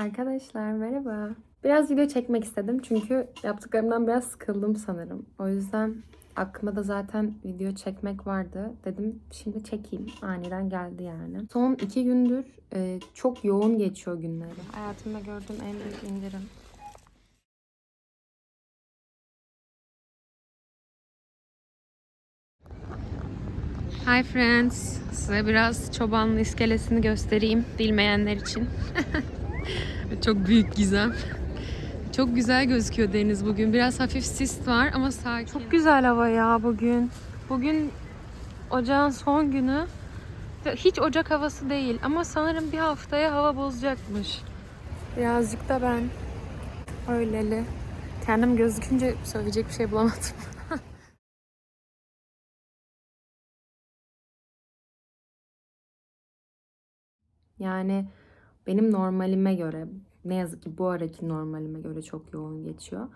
Arkadaşlar merhaba. Biraz video çekmek istedim çünkü yaptıklarımdan biraz sıkıldım sanırım. O yüzden aklımda da zaten video çekmek vardı. Dedim şimdi çekeyim. Aniden geldi yani. Son iki gündür e, çok yoğun geçiyor günleri. Hayatımda gördüğüm en büyük indirim. Hi friends. Size biraz Çobanlı iskelesini göstereyim bilmeyenler için. Çok büyük gizem. Çok güzel gözüküyor deniz bugün. Biraz hafif sis var ama sakin. Çok güzel hava ya bugün. Bugün ocağın son günü. Hiç ocak havası değil ama sanırım bir haftaya hava bozacakmış. Birazcık da ben öyleli. Kendim gözükünce söyleyecek bir şey bulamadım. Yani benim normalime göre ne yazık ki bu araki normalime göre çok yoğun geçiyor.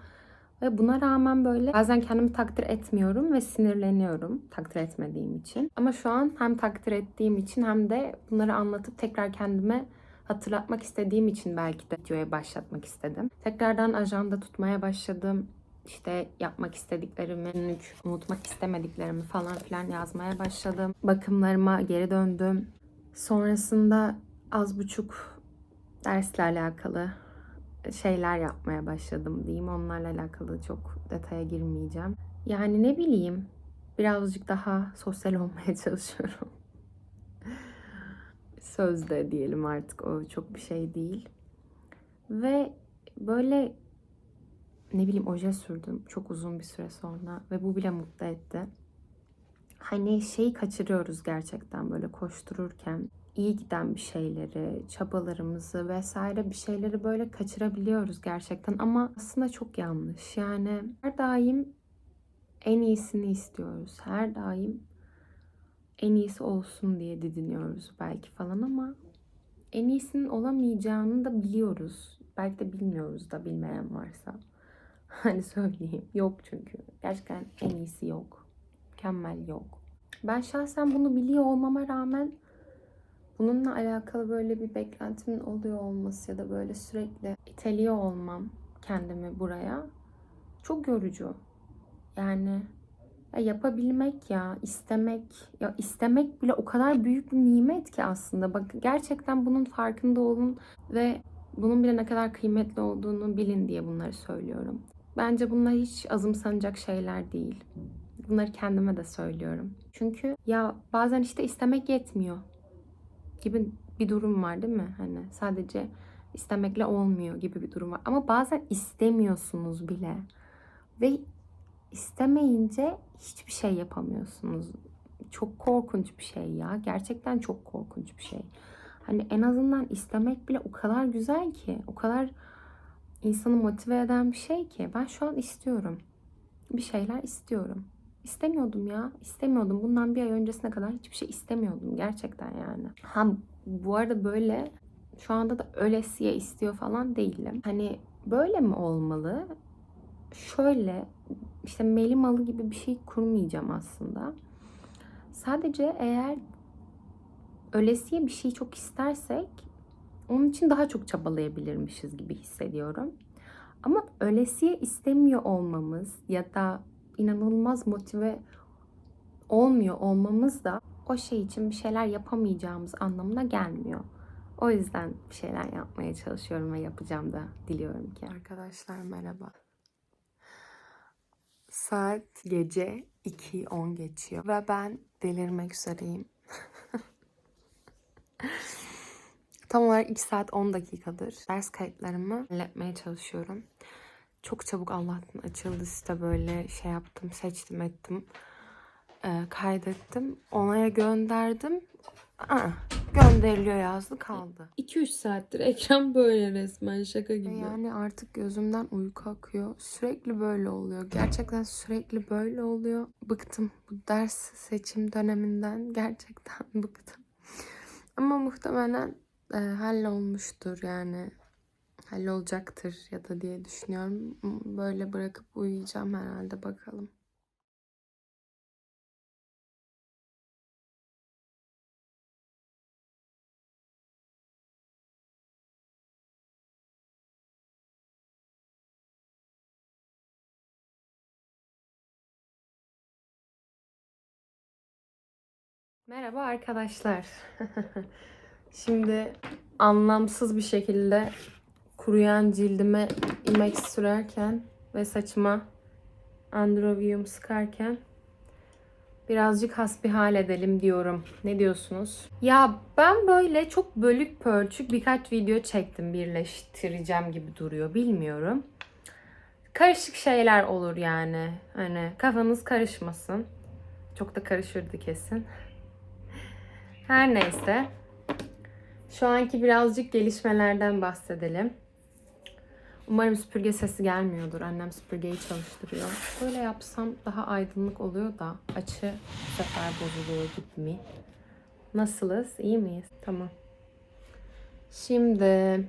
Ve buna rağmen böyle bazen kendimi takdir etmiyorum ve sinirleniyorum takdir etmediğim için. Ama şu an hem takdir ettiğim için hem de bunları anlatıp tekrar kendime hatırlatmak istediğim için belki de videoya başlatmak istedim. Tekrardan ajanda tutmaya başladım. İşte yapmak istediklerimi, günlük unutmak istemediklerimi falan filan yazmaya başladım. Bakımlarıma geri döndüm. Sonrasında az buçuk dersle alakalı şeyler yapmaya başladım diyeyim. Onlarla alakalı çok detaya girmeyeceğim. Yani ne bileyim birazcık daha sosyal olmaya çalışıyorum. Sözde diyelim artık o çok bir şey değil. Ve böyle ne bileyim oje sürdüm çok uzun bir süre sonra ve bu bile mutlu etti. Hani şeyi kaçırıyoruz gerçekten böyle koştururken iyi giden bir şeyleri, çabalarımızı vesaire bir şeyleri böyle kaçırabiliyoruz gerçekten ama aslında çok yanlış. Yani her daim en iyisini istiyoruz. Her daim en iyisi olsun diye didiniyoruz belki falan ama en iyisinin olamayacağını da biliyoruz. Belki de bilmiyoruz da bilmeyen varsa. Hani söyleyeyim. Yok çünkü. Gerçekten en iyisi yok. Mükemmel yok. Ben şahsen bunu biliyor olmama rağmen bununla alakalı böyle bir beklentimin oluyor olması ya da böyle sürekli iteliyor olmam kendimi buraya çok yorucu. Yani ya yapabilmek ya istemek ya istemek bile o kadar büyük bir nimet ki aslında. Bak gerçekten bunun farkında olun ve bunun bile ne kadar kıymetli olduğunu bilin diye bunları söylüyorum. Bence bunlar hiç azımsanacak şeyler değil. Bunları kendime de söylüyorum. Çünkü ya bazen işte istemek yetmiyor gibi bir durum var değil mi? Hani sadece istemekle olmuyor gibi bir durum var. Ama bazen istemiyorsunuz bile. Ve istemeyince hiçbir şey yapamıyorsunuz. Çok korkunç bir şey ya. Gerçekten çok korkunç bir şey. Hani en azından istemek bile o kadar güzel ki, o kadar insanı motive eden bir şey ki. Ben şu an istiyorum. Bir şeyler istiyorum. İstemiyordum ya. istemiyordum. Bundan bir ay öncesine kadar hiçbir şey istemiyordum. Gerçekten yani. Ha bu arada böyle şu anda da ölesiye istiyor falan değilim. Hani böyle mi olmalı? Şöyle işte meli malı gibi bir şey kurmayacağım aslında. Sadece eğer ölesiye bir şey çok istersek onun için daha çok çabalayabilirmişiz gibi hissediyorum. Ama ölesiye istemiyor olmamız ya da inanılmaz motive olmuyor olmamız da o şey için bir şeyler yapamayacağımız anlamına gelmiyor. O yüzden bir şeyler yapmaya çalışıyorum ve yapacağım da diliyorum ki. Arkadaşlar merhaba. Saat gece 2.10 geçiyor ve ben delirmek üzereyim. Tam olarak 2 saat 10 dakikadır ders kayıtlarımı halletmeye çalışıyorum. Çok çabuk Allah'tan açıldı site böyle şey yaptım, seçtim ettim. Ee, kaydettim. Onaya gönderdim. Aa, gönderiliyor yazdı kaldı. 2-3 saattir ekran böyle resmen şaka gibi. Yani artık gözümden uyku akıyor. Sürekli böyle oluyor. Gerçekten sürekli böyle oluyor. Bıktım bu ders seçim döneminden. Gerçekten bıktım. Ama muhtemelen e, hallolmuştur yani hallolacaktır ya da diye düşünüyorum. Böyle bırakıp uyuyacağım herhalde bakalım. Merhaba arkadaşlar. Şimdi anlamsız bir şekilde kuruyan cildime imek sürerken ve saçıma androvium sıkarken birazcık hasbihal edelim diyorum. Ne diyorsunuz? Ya ben böyle çok bölük pörçük birkaç video çektim birleştireceğim gibi duruyor. Bilmiyorum. Karışık şeyler olur yani. Hani kafanız karışmasın. Çok da karışırdı kesin. Her neyse. Şu anki birazcık gelişmelerden bahsedelim. Umarım süpürge sesi gelmiyordur. Annem süpürgeyi çalıştırıyor. Böyle yapsam daha aydınlık oluyor da açı bu sefer bozuluyor gibi mi? Nasılız? İyi miyiz? Tamam. Şimdi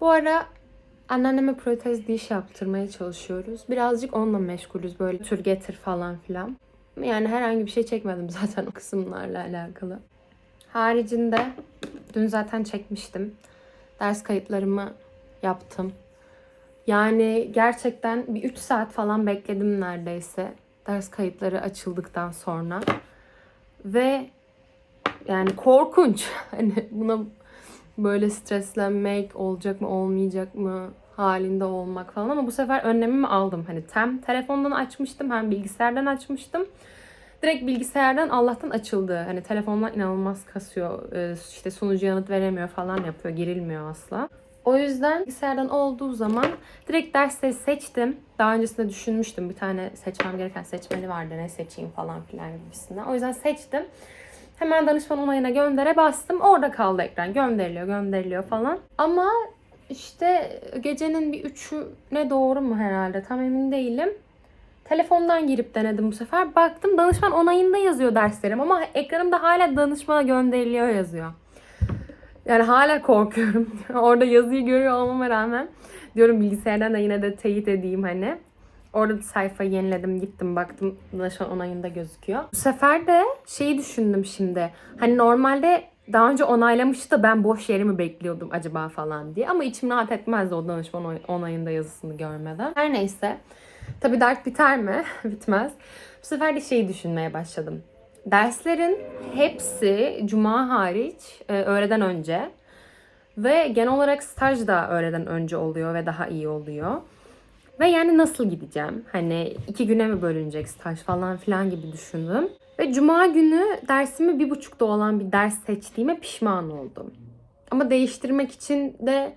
bu ara anneanneme protez diş yaptırmaya çalışıyoruz. Birazcık onunla meşgulüz böyle tür getir falan filan. Yani herhangi bir şey çekmedim zaten o kısımlarla alakalı. Haricinde dün zaten çekmiştim. Ders kayıtlarımı yaptım. Yani gerçekten bir 3 saat falan bekledim neredeyse. Ders kayıtları açıldıktan sonra. Ve yani korkunç. Hani buna böyle streslenmek olacak mı olmayacak mı halinde olmak falan ama bu sefer önlemimi aldım. Hani hem telefondan açmıştım hem bilgisayardan açmıştım. Direkt bilgisayardan Allah'tan açıldı. Hani telefondan inanılmaz kasıyor. Ee, işte sunucu yanıt veremiyor falan yapıyor. Girilmiyor asla. O yüzden bilgisayardan olduğu zaman direkt dersleri seçtim. Daha öncesinde düşünmüştüm. Bir tane seçmem gereken seçmeni vardı. Ne seçeyim falan filan gibisinden. O yüzden seçtim. Hemen danışman onayına göndere bastım. Orada kaldı ekran. Gönderiliyor, gönderiliyor falan. Ama işte gecenin bir üçü ne doğru mu herhalde tam emin değilim. Telefondan girip denedim bu sefer. Baktım danışman onayında yazıyor derslerim ama ekranımda hala danışmana gönderiliyor yazıyor. Yani hala korkuyorum. Orada yazıyı görüyor olmama rağmen diyorum bilgisayardan da yine de teyit edeyim hani. Orada da sayfayı yeniledim gittim baktım danışman onayında gözüküyor. Bu sefer de şeyi düşündüm şimdi. Hani normalde daha önce onaylamıştı da ben boş yeri mi bekliyordum acaba falan diye. Ama içim rahat etmezdi o danışman onay- onayında yazısını görmeden. Her neyse. Tabii dert biter mi? Bitmez. Bu sefer de şeyi düşünmeye başladım. Derslerin hepsi cuma hariç e, öğleden önce ve genel olarak staj da öğleden önce oluyor ve daha iyi oluyor. Ve yani nasıl gideceğim? Hani iki güne mi bölünecek staj falan filan gibi düşündüm. Ve cuma günü dersimi bir buçukta olan bir ders seçtiğime pişman oldum. Ama değiştirmek için de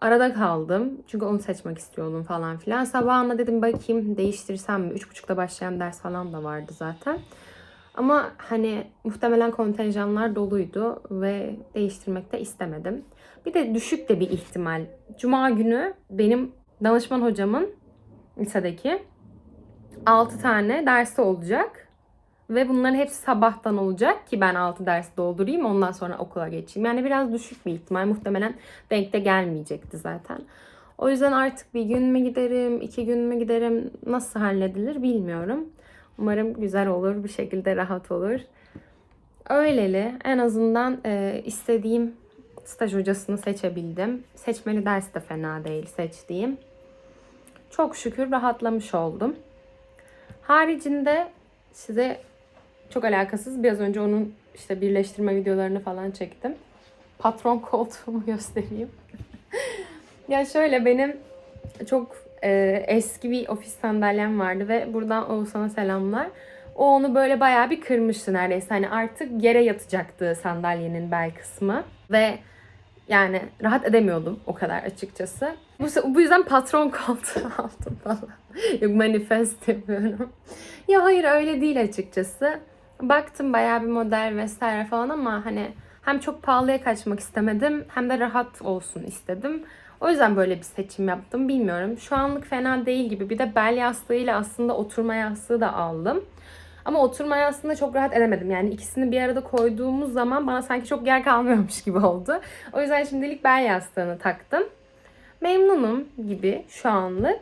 arada kaldım. Çünkü onu seçmek istiyordum falan filan. Sabahına dedim bakayım değiştirsem mi? Üç buçukta başlayan ders falan da vardı zaten. Ama hani muhtemelen kontenjanlar doluydu ve değiştirmek de istemedim. Bir de düşük de bir ihtimal. Cuma günü benim danışman hocamın lisedeki 6 tane dersi olacak. Ve bunların hepsi sabahtan olacak ki ben 6 ders doldurayım ondan sonra okula geçeyim. Yani biraz düşük bir ihtimal. Muhtemelen denkte gelmeyecekti zaten. O yüzden artık bir gün mü giderim, iki gün mü giderim, nasıl halledilir bilmiyorum. Umarım güzel olur, bir şekilde rahat olur. Öyleli en azından e, istediğim staj hocasını seçebildim. Seçmeli ders de fena değil seçtiğim. Çok şükür rahatlamış oldum. Haricinde size çok alakasız biraz önce onun işte birleştirme videolarını falan çektim. Patron koltuğumu göstereyim. ya şöyle benim çok e, eski bir ofis sandalyem vardı ve buradan Oğuzhan'a selamlar. O onu böyle bayağı bir kırmıştı neredeyse. Hani artık yere yatacaktı sandalyenin bel kısmı. Ve yani rahat edemiyordum o kadar açıkçası. Bu, bu yüzden patron koltuğu aldım falan. Yok manifest yapıyorum. ya hayır öyle değil açıkçası. Baktım bayağı bir model vesaire falan ama hani hem çok pahalıya kaçmak istemedim hem de rahat olsun istedim. O yüzden böyle bir seçim yaptım. Bilmiyorum. Şu anlık fena değil gibi. Bir de bel yastığıyla aslında oturma yastığı da aldım. Ama oturma yastığında çok rahat edemedim. Yani ikisini bir arada koyduğumuz zaman bana sanki çok yer kalmıyormuş gibi oldu. O yüzden şimdilik bel yastığını taktım. Memnunum gibi şu anlık.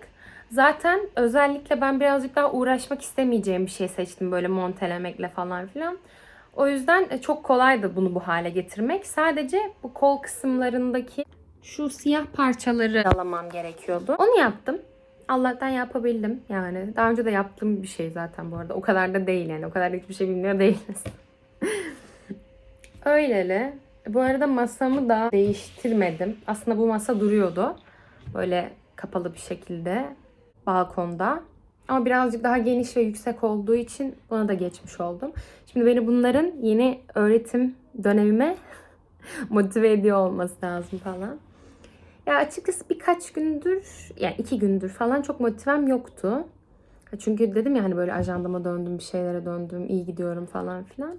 Zaten özellikle ben birazcık daha uğraşmak istemeyeceğim bir şey seçtim böyle montelemekle falan filan. O yüzden e, çok kolaydı bunu bu hale getirmek. Sadece bu kol kısımlarındaki şu siyah parçaları alamam gerekiyordu. Onu yaptım. Allah'tan yapabildim yani. Daha önce de yaptığım bir şey zaten bu arada. O kadar da değil yani. O kadar da hiçbir şey bilmiyor değiliz. Öyleli. Bu arada masamı da değiştirmedim. Aslında bu masa duruyordu. Böyle kapalı bir şekilde balkonda. Ama birazcık daha geniş ve yüksek olduğu için buna da geçmiş oldum. Şimdi beni bunların yeni öğretim dönemime motive ediyor olması lazım falan. Ya açıkçası birkaç gündür, yani iki gündür falan çok motivem yoktu. Çünkü dedim ya hani böyle ajandama döndüm, bir şeylere döndüm, iyi gidiyorum falan filan.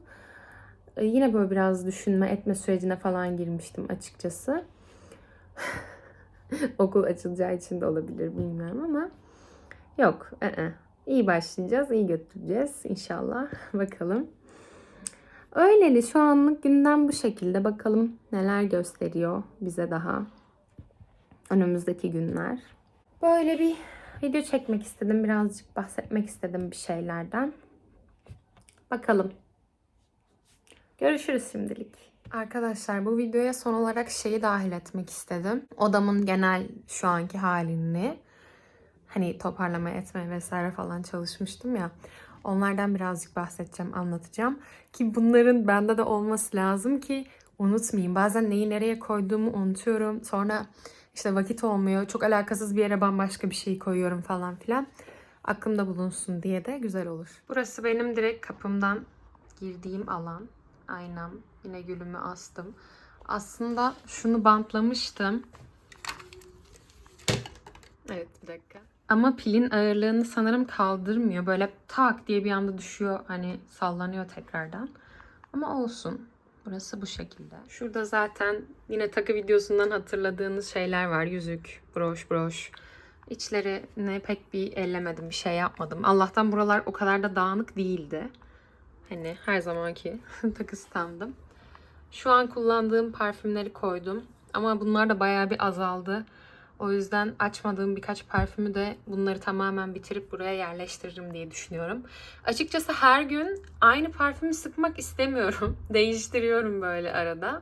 Ee, yine böyle biraz düşünme etme sürecine falan girmiştim açıkçası. Okul açılacağı için de olabilir bilmiyorum ama yok. ı-ı. İyi başlayacağız, iyi götüreceğiz inşallah. Bakalım. Öyleli şu anlık gündem bu şekilde. Bakalım neler gösteriyor bize daha önümüzdeki günler. Böyle bir video çekmek istedim. Birazcık bahsetmek istedim bir şeylerden. Bakalım. Görüşürüz şimdilik. Arkadaşlar bu videoya son olarak şeyi dahil etmek istedim. Odamın genel şu anki halini hani toparlama etme vesaire falan çalışmıştım ya. Onlardan birazcık bahsedeceğim, anlatacağım. Ki bunların bende de olması lazım ki unutmayayım. Bazen neyi nereye koyduğumu unutuyorum. Sonra işte vakit olmuyor. Çok alakasız bir yere bambaşka bir şey koyuyorum falan filan. Aklımda bulunsun diye de güzel olur. Burası benim direkt kapımdan girdiğim alan. Aynam. Yine gülümü astım. Aslında şunu bantlamıştım. Evet bir dakika. Ama pilin ağırlığını sanırım kaldırmıyor. Böyle tak diye bir anda düşüyor. Hani sallanıyor tekrardan. Ama olsun. Burası bu şekilde. Şurada zaten yine takı videosundan hatırladığınız şeyler var. Yüzük, broş, broş. İçlerini pek bir ellemedim, bir şey yapmadım. Allah'tan buralar o kadar da dağınık değildi. Hani her zamanki takı standım. Şu an kullandığım parfümleri koydum. Ama bunlar da bayağı bir azaldı. O yüzden açmadığım birkaç parfümü de bunları tamamen bitirip buraya yerleştiririm diye düşünüyorum. Açıkçası her gün aynı parfümü sıkmak istemiyorum. Değiştiriyorum böyle arada.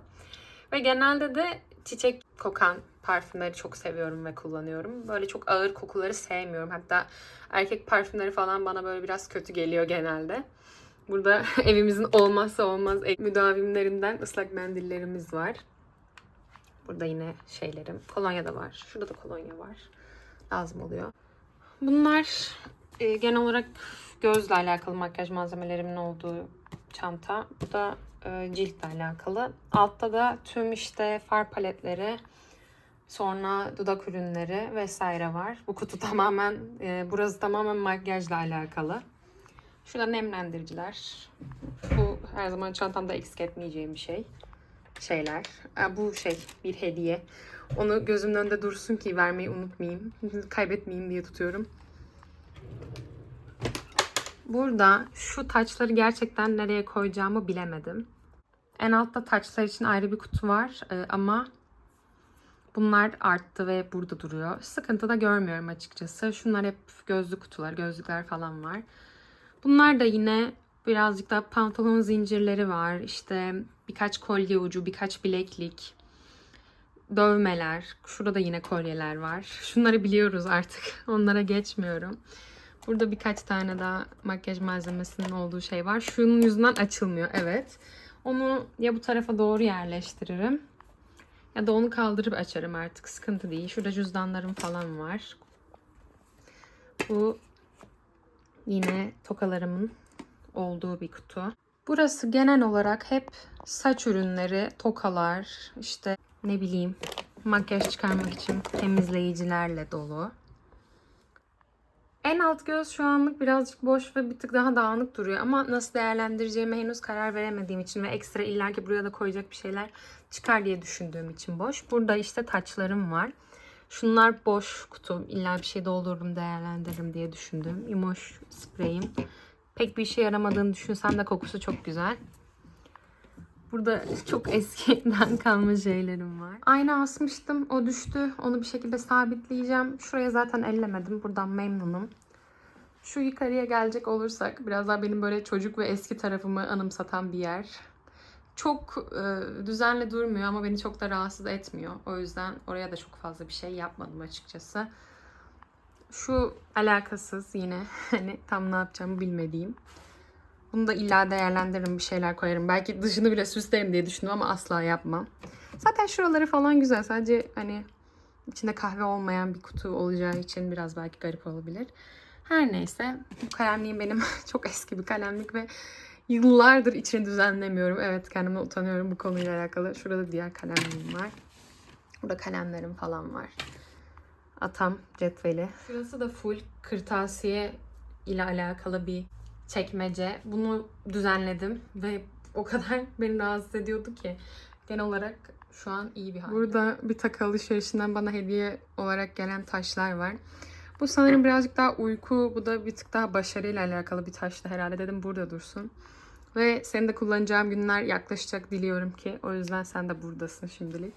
Ve genelde de çiçek kokan parfümleri çok seviyorum ve kullanıyorum. Böyle çok ağır kokuları sevmiyorum. Hatta erkek parfümleri falan bana böyle biraz kötü geliyor genelde. Burada evimizin olmazsa olmaz müdavimlerinden ıslak mendillerimiz var. Burada yine şeylerim. Kolonya da var. Şurada da kolonya var. Lazım oluyor. Bunlar e, genel olarak gözle alakalı makyaj malzemelerimin olduğu çanta. Bu da e, ciltle alakalı. Altta da tüm işte far paletleri, sonra dudak ürünleri vesaire var. Bu kutu tamamen, e, burası tamamen makyajla alakalı. Şurada nemlendiriciler. Bu her zaman çantamda eksik etmeyeceğim bir şey şeyler. Bu şey bir hediye. Onu gözümün önünde dursun ki vermeyi unutmayayım. Kaybetmeyeyim diye tutuyorum. Burada şu taçları gerçekten nereye koyacağımı bilemedim. En altta taçlar için ayrı bir kutu var Ee, ama bunlar arttı ve burada duruyor. Sıkıntı da görmüyorum açıkçası. Şunlar hep gözlük kutular, gözlükler falan var. Bunlar da yine birazcık da pantolon zincirleri var. İşte birkaç kolye ucu, birkaç bileklik, dövmeler. Şurada da yine kolyeler var. Şunları biliyoruz artık. Onlara geçmiyorum. Burada birkaç tane daha makyaj malzemesinin olduğu şey var. Şunun yüzünden açılmıyor. Evet. Onu ya bu tarafa doğru yerleştiririm. Ya da onu kaldırıp açarım artık. Sıkıntı değil. Şurada cüzdanlarım falan var. Bu yine tokalarımın olduğu bir kutu. Burası genel olarak hep saç ürünleri, tokalar, işte ne bileyim makyaj çıkarmak için temizleyicilerle dolu. En alt göz şu anlık birazcık boş ve bir tık daha dağınık duruyor ama nasıl değerlendireceğime henüz karar veremediğim için ve ekstra illaki buraya da koyacak bir şeyler çıkar diye düşündüğüm için boş. Burada işte taçlarım var. Şunlar boş kutu. İlla bir şey doldururum, değerlendiririm diye düşündüm. Imoş spreyim. Pek bir işe yaramadığını düşünsem de kokusu çok güzel. Burada çok eskiden kalma şeylerim var. Ayna asmıştım. O düştü. Onu bir şekilde sabitleyeceğim. Şuraya zaten ellemedim. Buradan memnunum. Şu yukarıya gelecek olursak biraz daha benim böyle çocuk ve eski tarafımı anımsatan bir yer. Çok e, düzenli durmuyor ama beni çok da rahatsız etmiyor. O yüzden oraya da çok fazla bir şey yapmadım açıkçası. Şu alakasız yine hani tam ne yapacağımı bilmediğim. Bunu da illa değerlendiririm bir şeyler koyarım. Belki dışını bile süslerim diye düşündüm ama asla yapmam. Zaten şuraları falan güzel. Sadece hani içinde kahve olmayan bir kutu olacağı için biraz belki garip olabilir. Her neyse bu kalemliğim benim çok eski bir kalemlik ve yıllardır içini düzenlemiyorum. Evet kendime utanıyorum bu konuyla alakalı. Şurada diğer kalemliğim var. Burada kalemlerim falan var. Atam cetveli. Şurası da full kırtasiye ile alakalı bir çekmece. Bunu düzenledim ve o kadar beni rahatsız ediyordu ki genel olarak şu an iyi bir halde. Burada bir takı alışverişinden bana hediye olarak gelen taşlar var. Bu sanırım birazcık daha uyku, bu da bir tık daha başarıyla alakalı bir taştı herhalde dedim burada dursun. Ve seni de kullanacağım günler yaklaşacak diliyorum ki. O yüzden sen de buradasın şimdilik.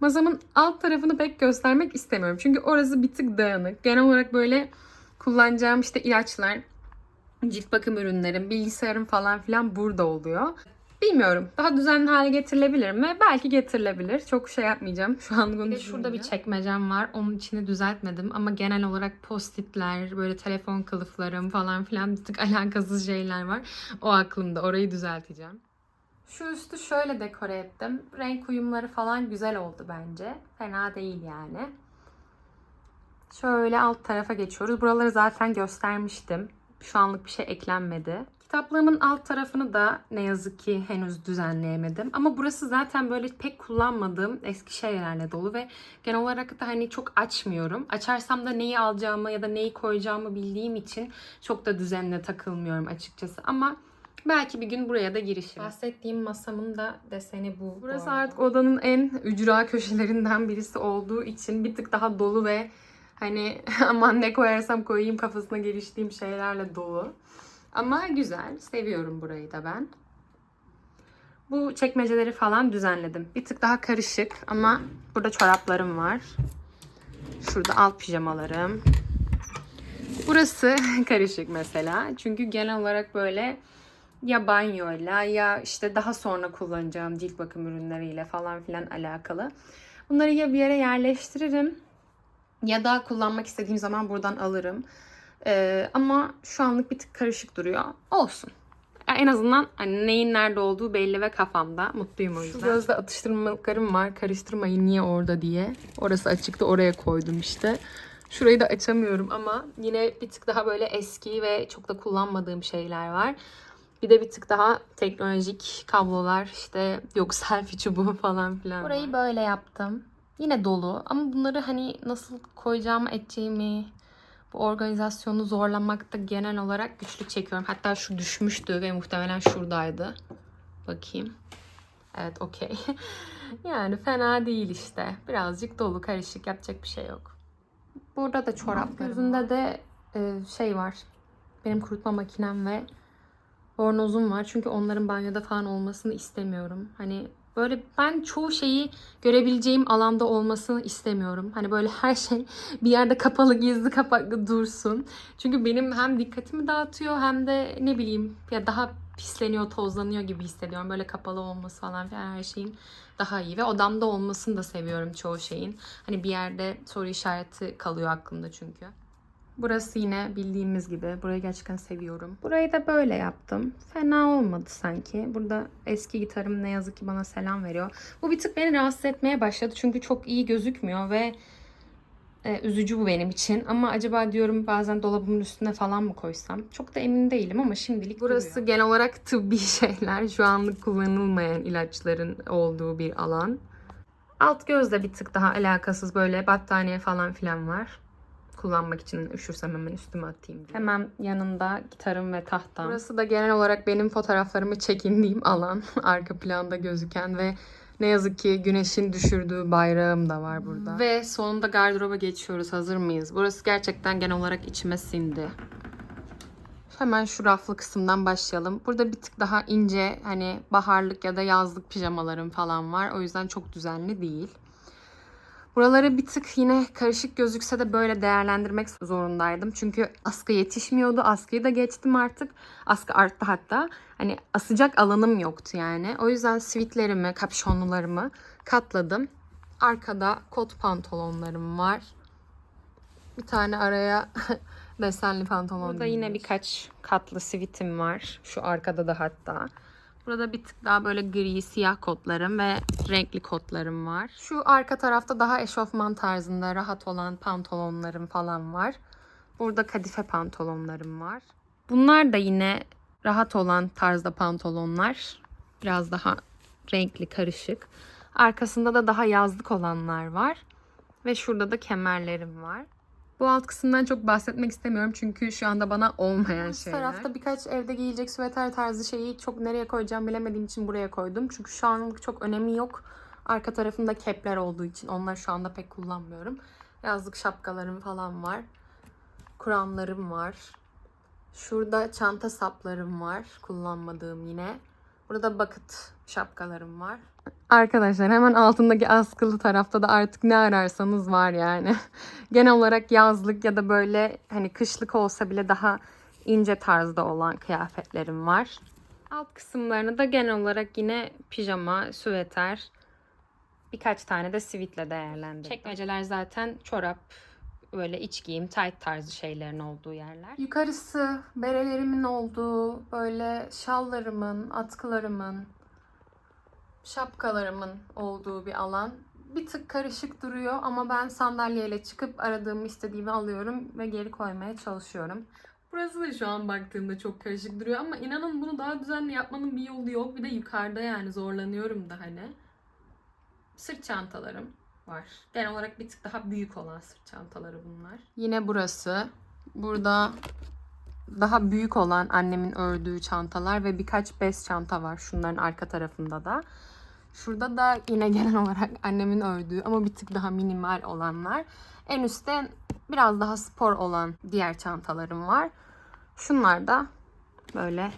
Masamın alt tarafını pek göstermek istemiyorum. Çünkü orası bir tık dağınık. Genel olarak böyle kullanacağım işte ilaçlar, cilt bakım ürünlerim, bilgisayarım falan filan burada oluyor. Bilmiyorum. Daha düzenli hale getirilebilir mi? Belki getirilebilir. Çok şey yapmayacağım. Şu an bunu şurada bir çekmecem var. Onun içini düzeltmedim ama genel olarak postitler, böyle telefon kılıflarım falan filan bir tık alakasız şeyler var. O aklımda. Orayı düzelteceğim. Şu üstü şöyle dekore ettim. Renk uyumları falan güzel oldu bence. Fena değil yani. Şöyle alt tarafa geçiyoruz. Buraları zaten göstermiştim. Şu anlık bir şey eklenmedi. Kitaplığımın alt tarafını da ne yazık ki henüz düzenleyemedim. Ama burası zaten böyle pek kullanmadığım eski şeylerle dolu ve genel olarak da hani çok açmıyorum. Açarsam da neyi alacağımı ya da neyi koyacağımı bildiğim için çok da düzenine takılmıyorum açıkçası. Ama belki bir gün buraya da girişim. Bahsettiğim masamın da deseni bu. Burası artık odanın en ücra köşelerinden birisi olduğu için bir tık daha dolu ve hani aman ne koyarsam koyayım kafasına geliştiğim şeylerle dolu. Ama güzel. Seviyorum burayı da ben. Bu çekmeceleri falan düzenledim. Bir tık daha karışık ama burada çoraplarım var. Şurada alt pijamalarım. Burası karışık mesela. Çünkü genel olarak böyle ya banyoyla ya işte daha sonra kullanacağım cilt bakım ürünleriyle falan filan alakalı. Bunları ya bir yere yerleştiririm ya da kullanmak istediğim zaman buradan alırım. Ee, ama şu anlık bir tık karışık duruyor. Olsun. En azından hani neyin nerede olduğu belli ve kafamda. Mutluyum o yüzden. Şu gözde atıştırmalıklarım var. Karıştırmayın niye orada diye. Orası açıktı oraya koydum işte. Şurayı da açamıyorum ama yine bir tık daha böyle eski ve çok da kullanmadığım şeyler var. Bir de bir tık daha teknolojik kablolar işte yok selfie çubuğu falan filan. Burayı böyle yaptım. Yine dolu ama bunları hani nasıl koyacağımı edeceğimi bu organizasyonu zorlamakta genel olarak güçlük çekiyorum. Hatta şu düşmüştü ve muhtemelen şuradaydı. Bakayım. Evet okey. yani fena değil işte. Birazcık dolu karışık yapacak bir şey yok. Burada da çorap gözünde de e, şey var. Benim kurutma makinem ve bornozum var. Çünkü onların banyoda falan olmasını istemiyorum. Hani böyle ben çoğu şeyi görebileceğim alanda olmasını istemiyorum. Hani böyle her şey bir yerde kapalı gizli kapaklı dursun. Çünkü benim hem dikkatimi dağıtıyor hem de ne bileyim ya daha pisleniyor, tozlanıyor gibi hissediyorum. Böyle kapalı olması falan filan her şeyin daha iyi. Ve odamda olmasını da seviyorum çoğu şeyin. Hani bir yerde soru işareti kalıyor aklımda çünkü. Burası yine bildiğimiz gibi. Burayı gerçekten seviyorum. Burayı da böyle yaptım. Fena olmadı sanki. Burada eski gitarım ne yazık ki bana selam veriyor. Bu bir tık beni rahatsız etmeye başladı. Çünkü çok iyi gözükmüyor ve e, üzücü bu benim için. Ama acaba diyorum bazen dolabımın üstüne falan mı koysam? Çok da emin değilim ama şimdilik Burası duruyor. genel olarak tıbbi şeyler. Şu anlık kullanılmayan ilaçların olduğu bir alan. Alt gözde bir tık daha alakasız böyle battaniye falan filan var kullanmak için üşürsem hemen üstüme atayım diye. Hemen yanında gitarım ve tahtam. Burası da genel olarak benim fotoğraflarımı çekindiğim alan. Arka planda gözüken ve ne yazık ki güneşin düşürdüğü bayrağım da var burada. Ve sonunda gardıroba geçiyoruz. Hazır mıyız? Burası gerçekten genel olarak içime sindi. Hemen şu raflı kısımdan başlayalım. Burada bir tık daha ince hani baharlık ya da yazlık pijamalarım falan var. O yüzden çok düzenli değil. Buraları bir tık yine karışık gözükse de böyle değerlendirmek zorundaydım. Çünkü askı yetişmiyordu. Askıyı da geçtim artık. Askı arttı hatta. Hani asacak alanım yoktu yani. O yüzden sivitlerimi, kapşonlularımı katladım. Arkada kot pantolonlarım var. Bir tane araya desenli pantolon. Burada yine birkaç katlı sivitim var. Şu arkada da hatta. Burada bir tık daha böyle gri, siyah kotlarım ve renkli kotlarım var. Şu arka tarafta daha eşofman tarzında rahat olan pantolonlarım falan var. Burada kadife pantolonlarım var. Bunlar da yine rahat olan tarzda pantolonlar. Biraz daha renkli, karışık. Arkasında da daha yazlık olanlar var. Ve şurada da kemerlerim var. Bu alt kısımdan çok bahsetmek istemiyorum çünkü şu anda bana olmayan şeyler. tarafta birkaç evde giyilecek süveter tarzı şeyi çok nereye koyacağım bilemediğim için buraya koydum. Çünkü şu anlık çok önemi yok. Arka tarafında kepler olduğu için onlar şu anda pek kullanmıyorum. Yazlık şapkalarım falan var. Kuramlarım var. Şurada çanta saplarım var. Kullanmadığım yine. Burada bucket şapkalarım var. Arkadaşlar hemen altındaki askılı tarafta da artık ne ararsanız var yani. Genel olarak yazlık ya da böyle hani kışlık olsa bile daha ince tarzda olan kıyafetlerim var. Alt kısımlarını da genel olarak yine pijama, süveter, birkaç tane de sivitle değerlendirdim. Çekmeceler zaten çorap, böyle iç giyim, tight tarzı şeylerin olduğu yerler. Yukarısı berelerimin olduğu, böyle şallarımın, atkılarımın, şapkalarımın olduğu bir alan. Bir tık karışık duruyor ama ben sandalyeyle çıkıp aradığımı istediğimi alıyorum ve geri koymaya çalışıyorum. Burası da şu an baktığımda çok karışık duruyor ama inanın bunu daha düzenli yapmanın bir yolu yok. Bir de yukarıda yani zorlanıyorum da hani. Sırt çantalarım var. Genel olarak bir tık daha büyük olan sırt çantaları bunlar. Yine burası. Burada daha büyük olan annemin ördüğü çantalar ve birkaç bez çanta var şunların arka tarafında da. Şurada da yine genel olarak annemin ördüğü ama bir tık daha minimal olanlar. En üstte biraz daha spor olan diğer çantalarım var. Şunlar da böyle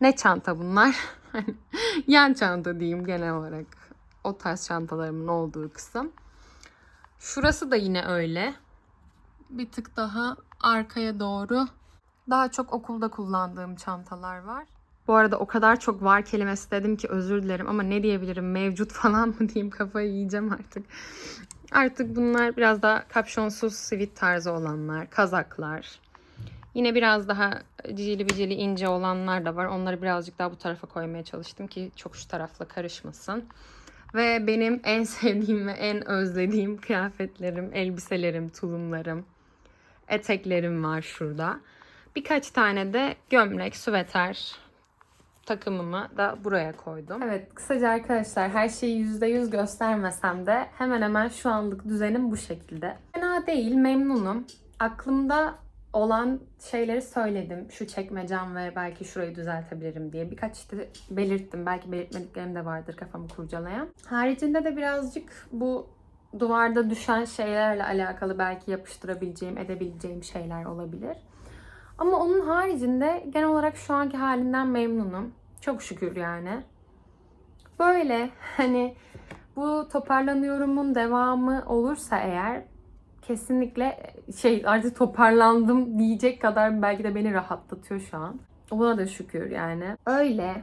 ne çanta bunlar? Yan çanta diyeyim genel olarak. O tarz çantalarımın olduğu kısım. Şurası da yine öyle. Bir tık daha arkaya doğru daha çok okulda kullandığım çantalar var. Bu arada o kadar çok var kelimesi dedim ki özür dilerim ama ne diyebilirim mevcut falan mı diyeyim kafayı yiyeceğim artık. Artık bunlar biraz daha kapşonsuz sivit tarzı olanlar, kazaklar. Yine biraz daha cicili bicili ince olanlar da var. Onları birazcık daha bu tarafa koymaya çalıştım ki çok şu tarafla karışmasın. Ve benim en sevdiğim ve en özlediğim kıyafetlerim, elbiselerim, tulumlarım, eteklerim var şurada. Birkaç tane de gömlek, süveter takımımı da buraya koydum. Evet kısaca arkadaşlar her şeyi %100 göstermesem de hemen hemen şu anlık düzenim bu şekilde. Fena değil, memnunum. Aklımda olan şeyleri söyledim. Şu çekmecem ve belki şurayı düzeltebilirim diye. Birkaç işte belirttim. Belki belirtmediklerim de vardır kafamı kurcalayan. Haricinde de birazcık bu duvarda düşen şeylerle alakalı belki yapıştırabileceğim, edebileceğim şeyler olabilir. Ama onun haricinde genel olarak şu anki halinden memnunum. Çok şükür yani. Böyle hani bu toparlanıyorumun devamı olursa eğer kesinlikle şey artık toparlandım diyecek kadar belki de beni rahatlatıyor şu an. Buna da şükür yani. Öyle.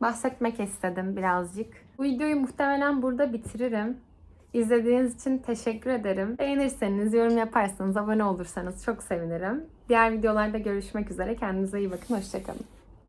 Bahsetmek istedim birazcık. Bu videoyu muhtemelen burada bitiririm. İzlediğiniz için teşekkür ederim. Beğenirseniz, yorum yaparsanız, abone olursanız çok sevinirim. Diğer videolarda görüşmek üzere. Kendinize iyi bakın. Hoşçakalın.